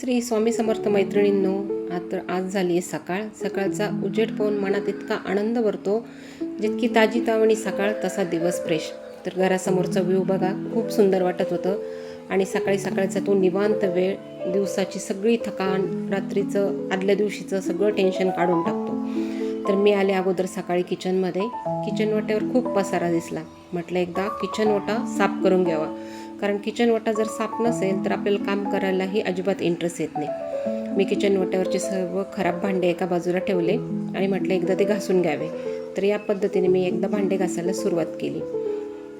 श्री स्वामी समर्थ मैत्रिणींनो आता आज झाली आहे सकाळ. सकाळचा उजेड पाहून मनात इतका आनंद भरतो जितकी ताजी तावणी सकाळ तसा दिवस फ्रेश तर घरासमोरचा व्ह्यू बघा खूप सुंदर वाटत होतं. आणि सकाळी सकाळचा तो निवांत वेळ दिवसाची सगळी थकान रात्रीचं आदल्या दिवशीचं सगळं टेन्शन काढून टाकतो. तर मी आले अगोदर सकाळी किचनमध्ये किचन वाट्यावर खूप पसारा दिसला. म्हटलं एकदा किचन वाटा साफ करून घ्यावा. कारण किचन ओटा जर साफ नसेल तर आपल्याला काम करायलाही अजिबात इंटरेस्ट येत नाही. मी किचन ओट्यावरचे सर्व खराब भांडे एका बाजूला ठेवले आणि म्हटलं एकदा ते घासून घ्यावे. तर या पद्धतीने मी एकदा भांडे घासायला सुरुवात केली.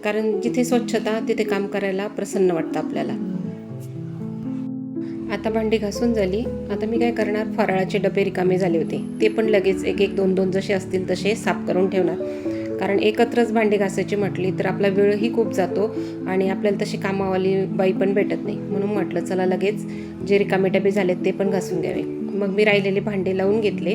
कारण जिथे स्वच्छता तिथे काम करायला प्रसन्न वाटतं आपल्याला. आता भांडी घासून झाली. आता मी काय करणार? फराळाचे डबे रिकामे झाले होते. ते पण लगेच एक एक दोन दोन जसे असतील तसे साफ करून ठेवणार. कारण एकत्रच भांडी घासायची म्हटली तर आपला वेळही खूप जातो आणि आपल्याला तशी कामावाली बाई पण भेटत नाही. म्हणून म्हटलं चला लगेच जे रिकामे डबे झालेत ते पण घासून घ्यावे. मग मी राहिलेले भांडे लावून घेतले.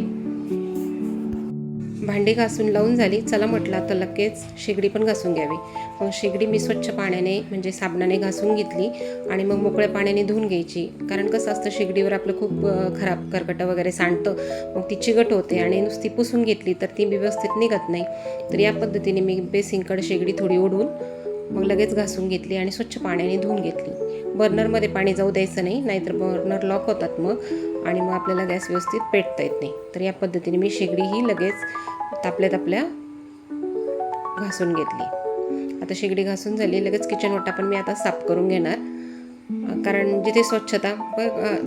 भांडी घासून लावून झाली. चला म्हटलं आता लगेच शेगडी पण घासून घ्यावी. मग शेगडी मी स्वच्छ पाण्याने म्हणजे साबणाने घासून घेतली आणि मग मोकळ्या पाण्याने धुवून घ्यायची. कारण कसं असतं शेगडीवर आपलं खूप खराब करकटं वगैरे सांडतं. मग ती चिकट होते आणि नुसती पुसून घेतली तर ती व्यवस्थित निघत नाही. तर या पद्धतीने मी बेसिंगकड शेगडी थोडी ओढून मग लगेच घासून घेतली आणि स्वच्छ पाण्याने धुवून घेतली. बर्नरमध्ये पाणी जाऊ द्यायचं नाही नाहीतर बर्नर लॉक होतात मग आणि मग आपल्याला गॅस व्यवस्थित पेटता येत नाही. तर या पद्धतीने मी शेगडी ही लगेच तापल्या तापल्या घासून घेतली. आता शेगडी घासून झाली लगेच किचन ओटा पण मी आता साफ करून घेणार. कारण जिथे स्वच्छता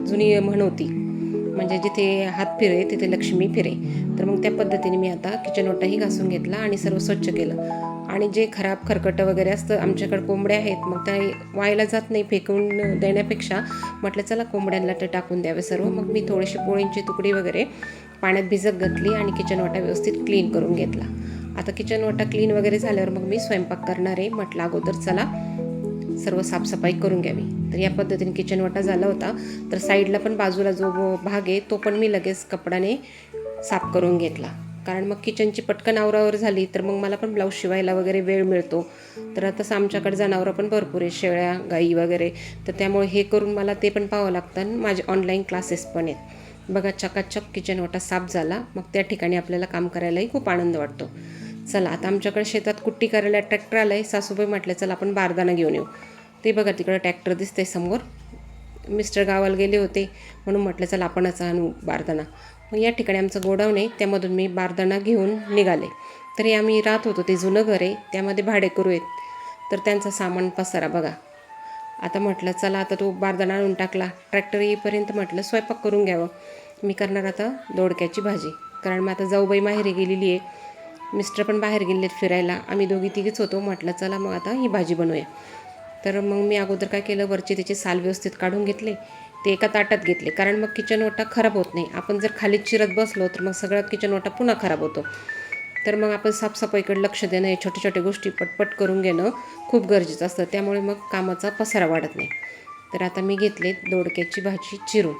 जुनी म्हण होती म्हणजे जिथे हात फिरे तिथे लक्ष्मी फिरे. तर मग त्या पद्धतीने मी आता किचन ओटाही घासून घेतला आणि सर्व स्वच्छ केलं. आणि जे खराब खरकटं वगैरे असतं आमच्याकडे कोंबड्या आहेत मग त्या वायला जात नाही फेकून देण्यापेक्षा. म्हटलं चला कोंबड्यांना तर टाकून द्यावे सर्व. मग मी थोडीशी पोळींची तुकडी वगैरे पाण्यात भिजत घातली आणि किचन वाटा व्यवस्थित क्लीन करून घेतला. आता किचन वाटा क्लीन वगैरे झाल्यावर मग मी स्वयंपाक करणार आहे. म्हटलं अगोदर चला सर्व साफसफाई करून घ्यावी. तर या पद्धतीने किचन वाटा झाला होता. तर साईडला पण बाजूला जो भाग आहे तो पण मी लगेच कपड्याने साफ करून घेतला. कारण मग किचनची पटकन आवरावर झाली तर मग मला पण ब्लाऊज शिवायला वगैरे वेळ मिळतो. तर तसं आमच्याकडे जनावरं पण भरपूर आहे शेळ्या गाई वगैरे. तर त्यामुळे हे करून मला ते पण पाहावं लागतं आणि माझे ऑनलाईन क्लासेस पण आहेत. बघा चकाचक किचन वाटा साफ झाला. मग त्या ठिकाणी आपल्याला काम करायलाही खूप आनंद वाटतो. चला आता आमच्याकडे शेतात कुट्टी करायला ट्रॅक्टर आलं आहे सासूबाई म्हटलं चला आपण बारदाना घेऊन येऊ. ते बघा तिकडं ट्रॅक्टर दिसते समोर. मिस्टर गावाला गेले होते. म्हणून म्हटलं चला आपणच आणू बारदाना मग या ठिकाणी आमचं गोडाऊन आहे. त्यामधून मी बारदाना घेऊन निघाले. तरी आम्ही राहत होतो ते जुनं घर आहे. त्यामध्ये भाडेकरू आहेत. तर त्यांचा सामान पसारा बघा. आता म्हटलं चला आता तो बारदाना आणून टाकला. ट्रॅक्टर येईपर्यंत म्हटलं स्वयंपाक करून घ्यावं. मी करणार आता दोडक्याची भाजी. कारण मग आता जाऊबाई माहेरी गेलेली आहे. मिस्टर पण बाहेर गेलेत फिरायला. आम्ही दोघी तिघीच होतो. म्हटलं चला मग आता ही भाजी बनवूया. तर मग मी अगोदर काय केलं वरचे त्याचे साल व्यवस्थित काढून घेतले. ते एका ताटात घेतले. कारण मग किचन ओटा खराब होत नाही. आपण जर खाली चिरत बसलो तर मग सगळा किचन ओटा पुन्हा खराब होतो. तर मग आपण साफसफाईकडे लक्ष देणं हे छोटे छोटे गोष्टी पटपट करून घेणं खूप गरजेचं असतं. त्यामुळे मग कामाचा पसारा वाढत नाही. तर आता मी घेतले दोडक्याची भाजी चिरून.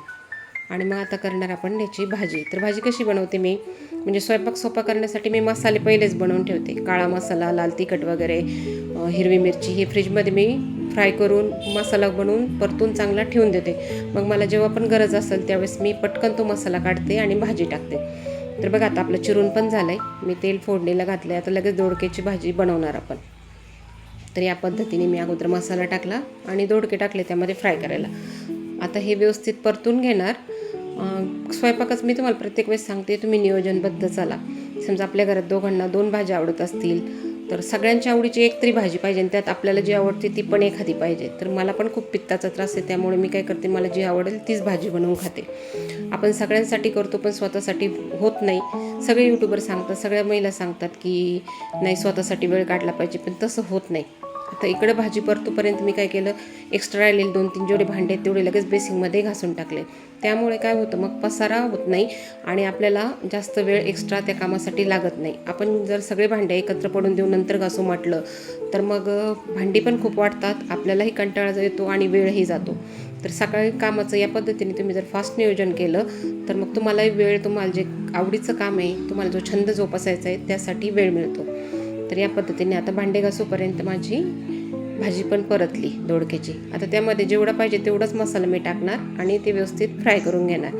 आणि मग आता करणार आपण याची भाजी. तर भाजी कशी बनवते मी? म्हणजे स्वयंपाक सोपा करण्यासाठी मी मसाले पहिलेच बनवून ठेवते. काळा मसाला लाल तिखट वगैरे हिरवी मिरची हे फ्रीजमध्ये मी फ्राय करून मसाला बनवून परतून चांगला ठेवून देते. मग मला जेव्हा पण गरज असेल त्यावेळेस मी पटकन तो मसाला काढते आणि भाजी टाकते. तर बघा आता आपलं चिरून पण झालं आहे मी तेल फोडणीला घातलं आहे आता लगेच दोडक्याची भाजी बनवणार आपण. तर या पद्धतीने मी अगोदर मसाला टाकला आणि दोडके टाकले त्यामध्ये फ्राय करायला. आता हे व्यवस्थित परतून घेणार. स्वयंपाकच मी तुम्हाला प्रत्येक वेळेस सांगते तुम्ही नियोजनबद्ध चाला. समजा आपल्या घरात दोघांना दोन भाज्या आवडत असतील तर सगळ्यांच्या आवडीची एक तरी भाजी पाहिजे आणि त्यात आपल्याला जी आवडते ती पण एखादी पाहिजे. तर मला पण खूप पित्ताचा त्रास आहे त्यामुळे मी काय करते मला जी आवडेल तीच भाजी बनवून खाते. आपण सगळ्यांसाठी करतो पण स्वतःसाठी होत नाही. सगळे यूट्यूबर सांगतात सगळ्या महिला सांगतात की नाही स्वतःसाठी वेळ काढला पाहिजे. पण तसं होत नाही. आता इकडं भाजी परतोपर्यंत मी काय केलं? एक्स्ट्रा राहिलेले दोन तीन जेवढे भांडे आहेत तेवढे लगेच बेसिंगमध्ये घासून टाकले. त्यामुळे काय होतं मग पसारा होत नाही आणि आपल्याला जास्त वेळ एक्स्ट्रा त्या कामासाठी लागत नाही. आपण जर सगळे भांडे एकत्र पडून देऊन नंतर घासू म्हटलं तर मग भांडी पण खूप वाटतात आपल्यालाही कंटाळा येतो आणि वेळही जातो. तर सकाळी कामाचं या पद्धतीने तुम्ही जर फास्ट नियोजन केलं तर मग तुम्हालाही वेळ तुम्हाला जे आवडीचं काम आहे तुम्हाला जो छंद जोपासायचा आहे त्यासाठी वेळ मिळतो. तर या पद्धतीने आता भांडे घासूपर्यंत माझी भाजी पण परतली दोडक्याची. आता त्यामध्ये जेवढा पाहिजे तेवढाच मसाला मी टाकणार आणि ते व्यवस्थित फ्राय करून घेणार.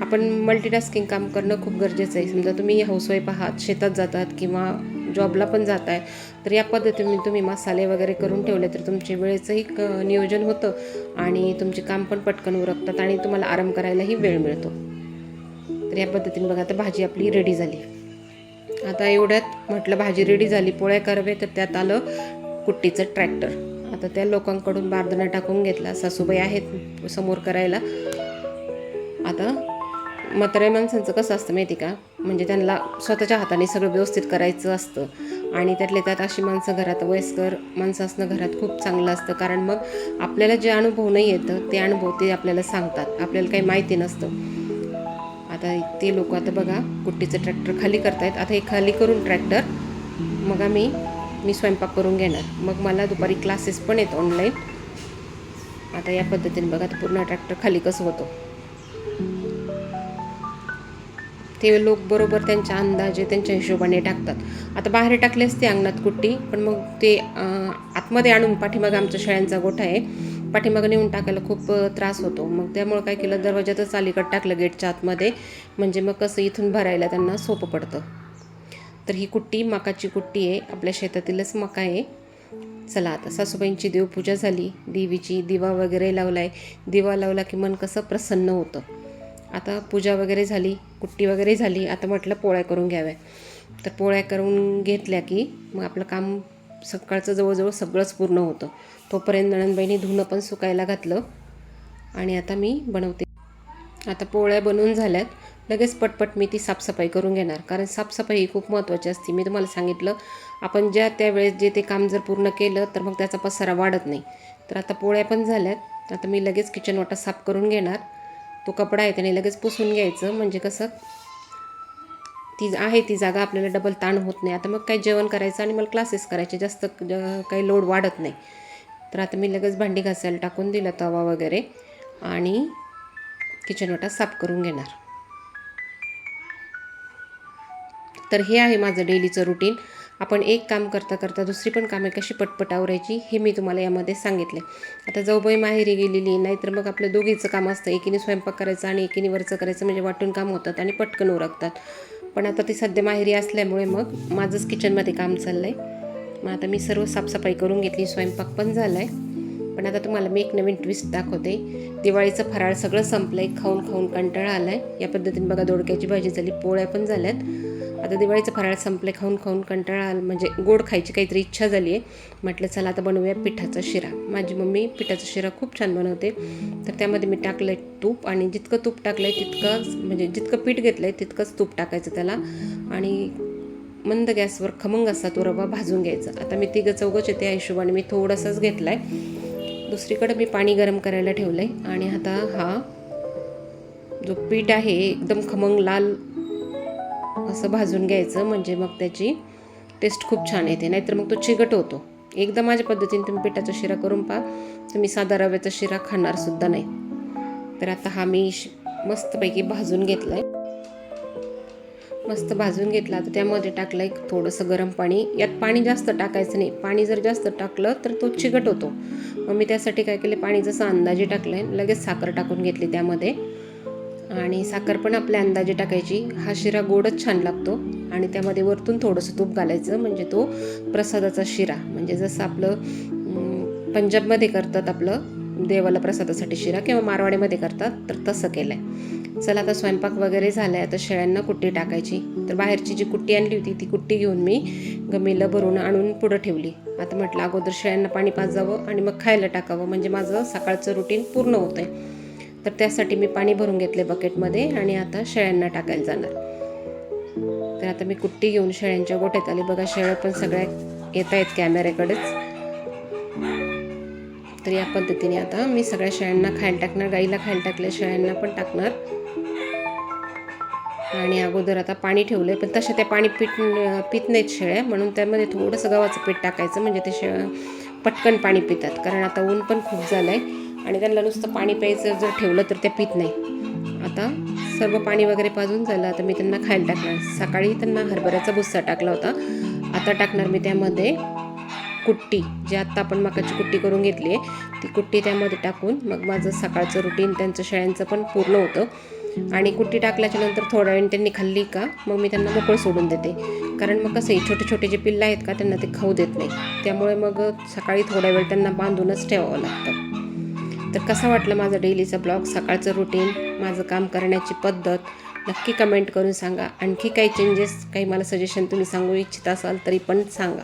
आपण मल्टीटास्किंग काम करणं खूप गरजेचं आहे. समजा तुम्ही हाऊसवाईफ आहात शेतात जातात किंवा जॉबला पण जात आहे तर या पद्धतीने तुम्ही मसाले वगैरे करून ठेवले तर तुमचे वेळेचंही क नियोजन होतं आणि तुमचे काम पण पटकन उरकतात आणि तुम्हाला आराम करायलाही वेळ मिळतो. तर या पद्धतीने बघा आता भाजी आपली रेडी झाली. आता एवढ्यात म्हटलं भाजी रेडी झाली पोळ्या करावे तर त्यात आलं कुट्टीचं ट्रॅक्टर आता त्या लोकांकडून बारदाना टाकून घेतला. सासूबाई आहेत समोर करायला. आता म्हाताऱ्या माणसांचं कसं असतं माहिती का? म्हणजे त्यांना स्वतःच्या हाताने सगळं व्यवस्थित करायचं असतं. आणि त्यातले त्यात अशी माणसं घरात वयस्कर माणसं असणं घरात खूप चांगलं असतं. कारण मग आपल्याला जे अनुभव नाही येतं ते अनुभव ते आपल्याला सांगतात. आपल्याला काही माहिती नसतं. आता ते लोक आता बघा कुट्टीचं ट्रॅक्टर खाली करतायत. आता हे खाली करून ट्रॅक्टर मग आम्ही मी स्वयंपाक करून घेणार. मग मला दुपारी क्लासेस पण आहेत ऑनलाईन आता या पद्धतीने बघा आता पूर्ण ट्रॅक्टर खाली कसं होतं. ते लोक बरोबर त्यांच्या अंदाजे त्यांच्या हिशोबाने टाकतात. आता बाहेर टाकले असते अंगणात कुट्टी पण मग ते आतमध्ये आणून पाठीमागं आमच्या शेळ्यांचा गोठा आहे. पाठीमागं नेऊन टाकायला खूप त्रास होतो. मग त्यामुळं काय केलं दरवाज्यातच अलीकडं टाकलं गेटच्या आतमध्ये. म्हणजे मग कसं इथून भरायला त्यांना सोपं पडतं. तर ही कुट्टी मकाची कुट्टी आहे. आपल्या शेतातीलच मका आहे. चला आता सासूबाईंची देवपूजा झाली. देवीची दिवा वगैरे लावलाय. दिवा लावला की मन कसं प्रसन्न होतं. आता पूजा वगैरे झाली कुट्टी वगैरे झाली. आता म्हटलं पोळ्या करून घ्याव्या. तर पोळ्या करून घेतल्या की मग आपलं काम सकाळचं जवळजवळ सगळंच पूर्ण होतं. तोपर्यंत नणंदबाईंनी धुणं पण सुकायला घातलं. आणि आता मी बनवते. आता पोळ्या बनवून झाल्यात. लगेच पटपट मी ती साफसफाई करून घेणार. कारण साफसफाई ही खूप महत्त्वाची असते. मी तुम्हाला सांगितलं आपण ज्या त्यावेळेस जे ते काम जर पूर्ण केलं तर मग त्याचा पसारा वाढत नाही. तर आता पोळ्या पण झाल्यात. आता मी लगेच किचन वाटा साफ करून घेणार. तो कपडा आहे त्याने लगेच पुसून घ्यायचं. म्हणजे कसं ती आहे ती जागा आपल्याला डबल ताण होत नाही. आता मग काय जेवण करायचं आणि मला क्लासेस करायचे. जास्त काही लोड वाढत नाही. तर आता मी लगेच भांडी घासायला टाकून दिलं तवा वगैरे आणि किचन वाटा साफ करून घेणार. तर हे आहे माझं डेलीचं रुटीन आपण एक काम करता करता दुसरी पण कामे कशी पटपट आवरायची हे मी तुम्हाला यामध्ये सांगितले. आता जाऊबाई माहेरी गेलेली नाहीतर मग आपलं दोघीचं काम असतं. एकीने स्वयंपाक करायचं आणि एकीने वरचं करायचं म्हणजे वाटून काम होतात आणि पटकन उरकतात. पण आता ती सध्या माहेरी असल्यामुळे मग माझंच किचनमध्ये काम चाललं आहे मग आता मी सर्व साफसफाई करून घेतली स्वयंपाक पण झाला आहे पण आता तुम्हाला मी एक नवीन ट्विस्ट दाखवते. दिवाळीचं फराळ सगळं संपलं आहे खाऊन खाऊन कंटाळा आला आहे या पद्धतीने बघा दोडक्याची भाजी झाली पोळ्या पण झाल्यात. आता दिवाळीचं फराळ संपले खाऊन खाऊन कंटाळा आला म्हणजे गोड खायची काहीतरी इच्छा झाली आहे म्हटलं चला आता बनवूया पिठाचा शिरा. माझी मम्मी पिठाचा शिरा खूप छान बनवते. तर त्यामध्ये मी टाकलं आहे तूप आणि जितकं तूप टाकलं आहे तितकंच म्हणजे जितकं पीठ घेतलं आहे तितकंच तूप टाकायचं त्याला. आणि मंद गॅसवर खमंग असा तो रवा भाजून घ्यायचा. आता मी तिघं चौघच आहे त्या हिशोबाने मी थोडासाच घेतला आहे दुसरीकडं मी पाणी गरम करायला ठेवलं आहे आणि आता हा जो पीठ आहे एकदम खमंग लाल असं भाजून घ्यायचं. म्हणजे मग त्याची टेस्ट खूप छान येते. नाहीतर मग तो चिकट होतो. एकदा माझ्या पद्धतीने तुम्ही पिठाचा शिरा करून पहा. तुम्ही साधा रव्याचा शिरा खाणार सुद्धा नाही. तर आता हा मी मस्तपैकी भाजून घेतला आहे मस्त भाजून घेतला तर त्यामध्ये टाकलं एक थोडंसं गरम पाणी. यात पाणी जास्त टाकायचं नाही. पाणी जर जास्त टाकलं तर तो चिकट होतो. मग मी त्यासाठी काय केले पाणी जसं अंदाजे टाकलं आहे लगेच साखर टाकून घेतली त्यामध्ये. आणि साखर पण आपल्या अंदाजे टाकायची. हा शिरा गोडच छान लागतो. आणि त्यामध्ये वरतून थोडंसं तूप घालायचं म्हणजे तो प्रसादाचा शिरा. म्हणजे जसं आपलं पंजाबमध्ये करतात आपलं देवाला प्रसादासाठी शिरा किंवा मारवाडीमध्ये करतात तर तसं केलं आहे चला आता स्वयंपाक वगैरे झाला आहे आता शेळ्यांना कुट्टी टाकायची. तर बाहेरची जी कुट्टी आणली होती ती कुट्टी घेऊन मी गमीला भरून आणून पुढं ठेवली. आता म्हटलं अगोदर शेळ्यांना पाणी पाजावं आणि मग खायला टाकावं. म्हणजे माझं सकाळचं रुटीन पूर्ण होतं आहे तर त्यासाठी मी पाणी भरून घेतले बकेटमध्ये आणि आता शेळ्यांना टाकायला जाणार. तर आता मी कुट्टी घेऊन शेळ्यांच्या गोठ्यात आली. बघा शेळ्या पण सगळ्या येत आहेत कॅमेऱ्याकडेच तर या पद्धतीने आता मी सगळ्या शेळ्यांना खायला टाकणार. गाईला खायला टाकल्या शेळ्यांना पण टाकणार. आणि अगोदर आता पाणी ठेवलं आहे पण तशा त्या पाणी पीठ पित नाहीत शेळ्या म्हणून त्यामध्ये थोडंसं गव्हाचं पीठ टाकायचं म्हणजे ते शेळ पटकन पाणी पितात. कारण आता ऊन पण खूप झालं आहे आणि त्यांना नुसतं पाणी प्यायचं जर ठेवलं तर त्या पित नाही. आता सर्व पाणी वगैरे पाजून झालं आता मी त्यांना खायला टाकणार. सकाळी त्यांना हरभऱ्याचा भुस्सा टाकला होता. आता टाकणार मी त्यामध्ये कुट्टी जी आत्ता आपण मकाची कुट्टी करून घेतली आहे ती कुट्टी त्यामध्ये टाकून मग माझं सकाळचं रुटीन त्यांचं शेळ्यांचं पण पूर्ण होतं. आणि कुट्टी टाकल्याच्या नंतर थोड्या वेळ त्यांनी खाल्ली का मग मी त्यांना मोकळं सोडून देते. कारण मग कसं आहे छोटे छोटे जे पिल्लं आहेत का त्यांना ते खाऊ देत नाही. त्यामुळे मग सकाळी थोडा वेळ त्यांना बांधूनच ठेवावं लागतं. तर कसा वाटलं माझा डेलीचा ब्लॉग? सकाळचं रुटीन माझं काम करण्याची पद्धत? नक्की कमेंट करून सांगा. आणखी काही चेंजेस काही मला सजेशन तुम्ही सांगू इच्छित असाल तरी पण सांगा.